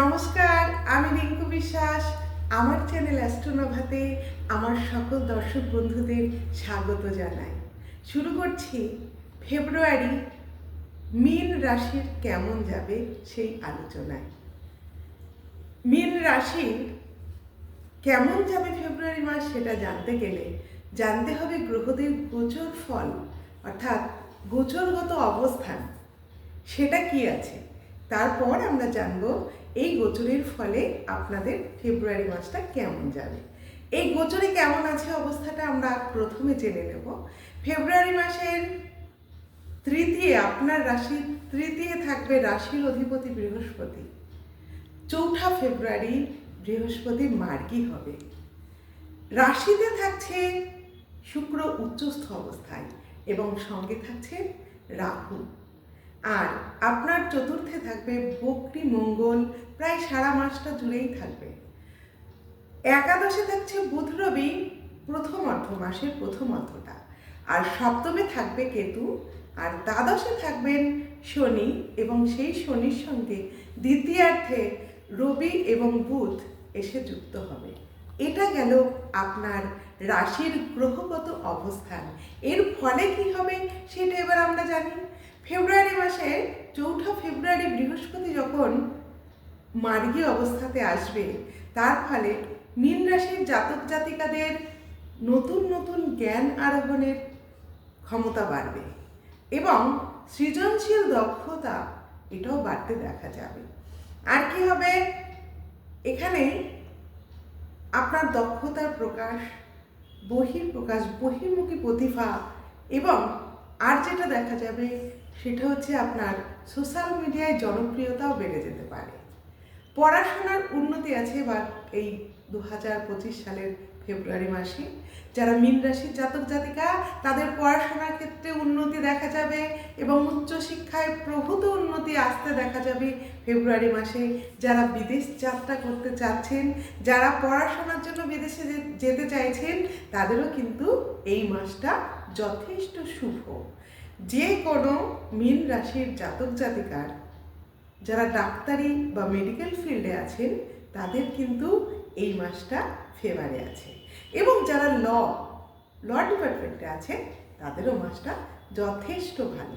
নমস্কার, আমি রিঙ্কু বিশ্বাস। আমার চ্যানেল অ্যাস্ট্রোনোভাতে আমার সকল দর্শক বন্ধুদের স্বাগত জানাই। শুরু করছি ফেব্রুয়ারি, মীন রাশির কেমন যাবে সেই আলোচনায়। মীন রাশির কেমন যাবে ফেব্রুয়ারি মাস সেটা জানতে গেলে জানতে হবে গ্রহদের গোচর ফল, অর্থাৎ গোচরগত অবস্থান, সেটা কি আছে? তারপর আমরা জানব এই গোচরের ফলে আপনাদের ফেব্রুয়ারি মাসটা কেমন যাবে? এই গোচরে কেমন আছে অবস্থাটা আমরা প্রথমে জেনে নেব। ফেব্রুয়ারি মাসের তৃতীয়, আপনার রাশি তৃতীয় থাকবে রাশির অধিপতি বৃহস্পতি। চৌঠা ফেব্রুয়ারি বৃহস্পতি মার্গী হবে। রাশিতে থাকছে শুক্র উচ্চস্থ অবস্থায় এবং সঙ্গে থাকছে রাহু। আর আপনার চতুর্থে থাকবে বকরি মঙ্গল, প্রায় সারা মাসটা জুড়েই থাকবে। একাদশে থাকছে বুধ রবি, প্রথম অর্ধ মাসের প্রথম অর্ধটা। আর সপ্তমে থাকবে কেতু, আর দ্বাদশে থাকবেন শনি এবং সেই শনির সঙ্গে দ্বিতীয়ার্ধে রবি এবং বুধ এসে যুক্ত হবে। এটা গেল আপনার রাশির গ্রহগত অবস্থান। এর ফলে কি হবে সেটা এবার আমরা জানি। ফেব্রুয়ারি মাসে, চৌঠা ফেব্রুয়ারি বৃহস্পতি যখন মার্গী অবস্থাতে আসবে, তার ফলে মীন রাশির জাতক জাতিকাদের নতুন নতুন জ্ঞান আরোহণের ক্ষমতা বাড়বে এবং সৃজনশীল দক্ষতা এটাও বাড়তে দেখা যাবে। আর কি হবে? এখানে আপনার দক্ষতার প্রকাশ বহির প্রকাশ বহির্মুখী প্রতিভা এবং আর যেটা দেখা যাবে, সেটা হচ্ছে আপনার সোশ্যাল মিডিয়ায় জনপ্রিয়তাও বেড়ে যেতে পারে। পড়াশোনার উন্নতি আছে বা এই দু হাজার পঁচিশ সালের ফেব্রুয়ারি মাসে। যারা মীন রাশির জাতক জাতিকা, তাদের পড়াশোনার ক্ষেত্রে উন্নতি দেখা যাবে এবং উচ্চশিক্ষায় প্রভূত উন্নতি আসতে দেখা যাবে ফেব্রুয়ারি মাসে। যারা বিদেশ যাত্রা করতে চাচ্ছেন, যারা পড়াশোনার জন্য বিদেশে যেতে চাইছেন, তাদেরও কিন্তু এই মাসটা যথেষ্ট শুভ। যে কোনো মীন রাশির জাতক জাতিকার, যারা ডাক্তারি বা মেডিকেল ফিল্ডে আছেন, তাদের কিন্তু এই মাসটা ফেভারে আছে। এবং যারা ল ল ডিপার্টমেন্টে আছে তাদেরও মাসটা যথেষ্ট ভালো।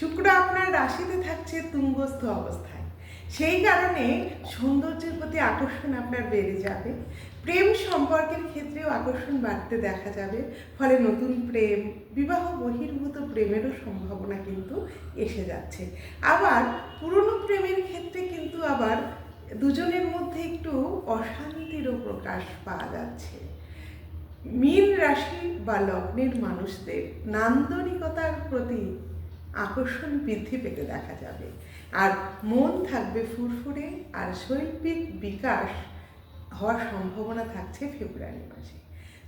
শুক্র আপনার রাশিতে থাকছে তুঙ্গস্থ অবস্থায়। সেই কারণে সৌন্দর্যের প্রতি আকর্ষণ আপনার বেড়ে যাবে। প্রেম সম্পর্কের ক্ষেত্রেও আকর্ষণ বাড়তে দেখা যাবে, ফলে নতুন প্রেম, বিবাহ বহির্ভূত প্রেমেরও সম্ভাবনা কিন্তু এসে যাচ্ছে। আবার পুরনো প্রেমের ক্ষেত্রে কিন্তু আবার দুজনের মধ্যে একটু অশান্তিরও প্রকাশ পাওয়া যাচ্ছে। মীন রাশি বা লগ্নের মানুষদের নান্দনিকতার প্রতি আকর্ষণ বৃদ্ধি পেতে দেখা যাবে। আর মন থাকবে ফুরফুরে আর শৈল্পিক বিকাশ হওয়ার সম্ভাবনা থাকছে ফেব্রুয়ারি মাসে।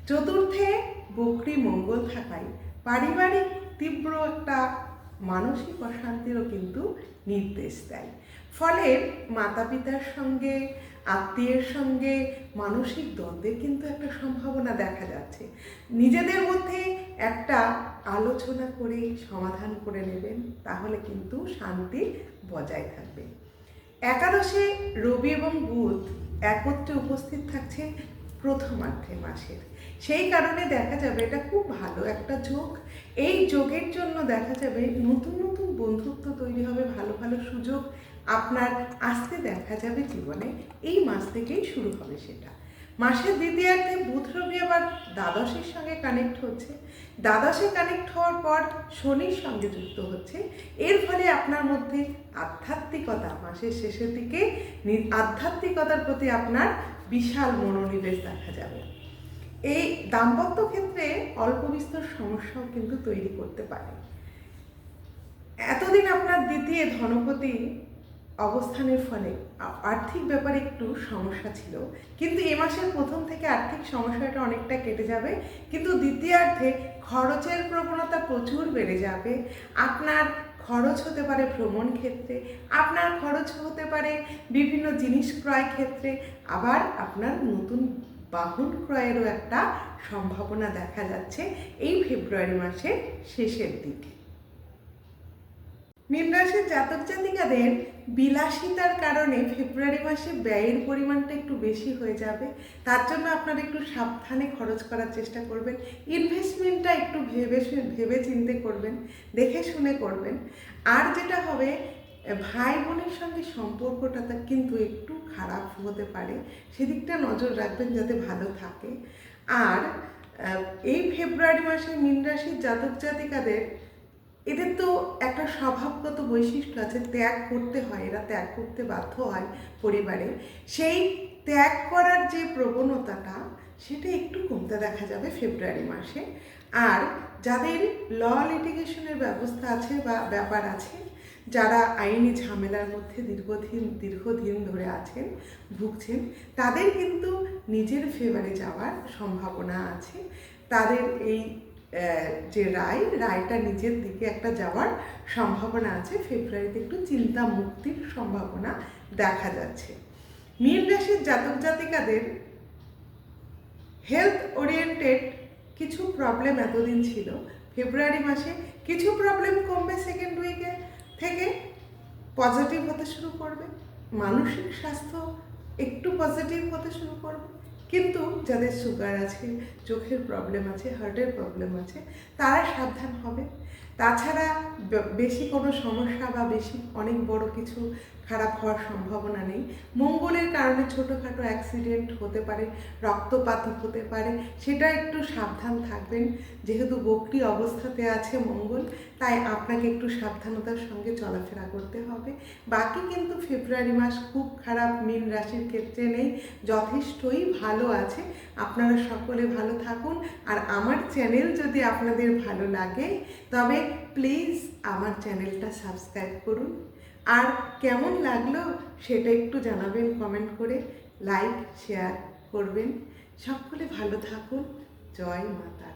চতুর্থে বকরি মঙ্গল থাকায় পারিবারিক তীব্র একটা মানসিক অশান্তিরও কিন্তু নির্দেশ দেয়। ফলে মাতা পিতার সঙ্গে, আত্মীয়ের সঙ্গে মানসিক দ্বন্দ্বের কিন্তু একটা সম্ভাবনা দেখা যাচ্ছে। নিজেদের মধ্যে একটা আলোচনা করে সমাধান করে নেবেন, তাহলে কিন্তু শান্তি বজায় থাকবে। একাদশে রবি এবং বুধ একত্রে উপস্থিত থাকছে প্রথমার্ধে মাসের। সেই কারণে দেখা যাবে এটা খুব ভালো একটা যোগ। এই যোগের জন্য দেখা যাবে নতুন নতুন বন্ধুত্ব তৈরি হবে, ভালো ভালো সুযোগ আপনার আসতে দেখা যাবে জীবনে। এই মাস থেকেই শুরু হবে সেটা। মাসের দ্বিতীয়ার্ধে বুধ, রবি আবার দ্বাদশের সঙ্গে কানেক্ট হচ্ছে। দ্বাদশে কানেক্ট হওয়ার পর শনির সঙ্গে যুক্ত হচ্ছে। এর ফলে আপনার মধ্যে আধ্যাত্মিকতা, মাসের শেষের দিকে আধ্যাত্মিকতার প্রতি আপনার বিশাল মনোনিবেশ দেখা যাবে। এই দাম্পত্য ক্ষেত্রে অল্প বিস্তর সমস্যাও কিন্তু তৈরি করতে পারে। এতদিন আপনার দ্বিতীয় ধনপতি অবস্থানের ফলে আর্থিক ব্যাপারে একটু সমস্যা ছিল। কিন্তু এ মাসের প্রথম থেকে আর্থিক সমস্যাটা অনেকটা কেটে যাবে। কিন্তু দ্বিতীয়ার্ধে খরচের প্রবণতা প্রচুর বেড়ে যাবে। আপনার খরচ হতে পারে ভ্রমণ ক্ষেত্রে, আপনার খরচ হতে পারে বিভিন্ন জিনিস ক্রয় ক্ষেত্রে, আবার আপনার নতুন বাহন ক্রয়েরও একটা সম্ভাবনা দেখা যাচ্ছে এই ফেব্রুয়ারি মাসের শেষের দিকে। মীন রাশির জাতক জাতিকাদের বিলাসিতার কারণে ফেব্রুয়ারি মাসে ব্যয়ের পরিমাণটা একটু বেশি হয়ে যাবে। তার জন্য আপনারা একটু সাবধানে খরচ করার চেষ্টা করবেন। ইনভেস্টমেন্টটা একটু ভেবে ভেবে চিন্তে করবেন, দেখে শুনে করবেন। আর যেটা হবে, ভাই বোনের সঙ্গে সম্পর্কটা কিন্তু একটু খারাপ হতে পারে। সেদিকটা নজর রাখবেন যাতে ভালো থাকে। আর এই ফেব্রুয়ারি মাসে মীন রাশির জাতক জাতিকাদের এদের তো একটা স্বভাবগত বৈশিষ্ট্য আছে, ত্যাগ করতে হয়, এরা ত্যাগ করতে বাধ্য হয় পরিবারে। সেই ত্যাগ করার যে প্রবণতাটা, সেটা একটু কমতে দেখা যাবে ফেব্রুয়ারি মাসে। আর যাদের ল লিটিগেশনের ব্যবস্থা আছে বা ব্যাপার আছে, যারা আইনি ঝামেলার মধ্যে দীর্ঘদিন দীর্ঘদিন ধরে আছেন, ভুগছেন, তাদের কিন্তু নিজের ফেভারে যাওয়ার সম্ভাবনা আছে। তাদের এই যে রায়, রায়টা নিজের দিকে একটা যাওয়ার সম্ভাবনা আছে। ফেব্রুয়ারিতে একটু চিন্তা মুক্তির সম্ভাবনা দেখা যাচ্ছে। মীন রাশির জাতক জাতিকাদের হেলথ ওরিয়েন্টেড কিছু প্রবলেম এতদিন ছিল। ফেব্রুয়ারি মাসে কিছু প্রবলেম কমবে সেকেন্ড উইকে থেকে পজিটিভ হতে শুরু করবে। মানসিক স্বাস্থ্য একটু পজিটিভ হতে শুরু করবে। কিন্তু যাদের সুগার আছে চোখের প্রবলেম আছে হার্টের প্রবলেম আছে তারা সাবধান হবে। তাছাড়া বেশি কোনো সমস্যা বা বেশি অনেক বড় কিছু খারাপ হওয়ার সম্ভাবনা নেই। মঙ্গলের কারণে ছোটোখাটো অ্যাক্সিডেন্ট হতে পারে, রক্তপাত হতে পারে, সেটা একটু সাবধান থাকবেন। যেহেতু বকরি অবস্থাতে আছে মঙ্গল, তাই আপনাকে একটু সাবধানতার সঙ্গে চলাফেরা করতে হবে। বাকি কিন্তু ফেব্রুয়ারি মাস খুব খারাপ, মীন রাশির ক্ষেত্রে নেই, যথেষ্টই ভালো আছে। আপনারা সকলে ভালো থাকুন। আর আমার চ্যানেল যদি আপনাদের ভালো লাগে, তবে প্লিজ আমার চ্যানেলটা সাবস্ক্রাইব করুন। আর কেমন লাগল সেটা একটু জানাবেন কমেন্ট করে লাইক শেয়ার করবেন। সকলে ভালো থাকুন। জয় মাতা।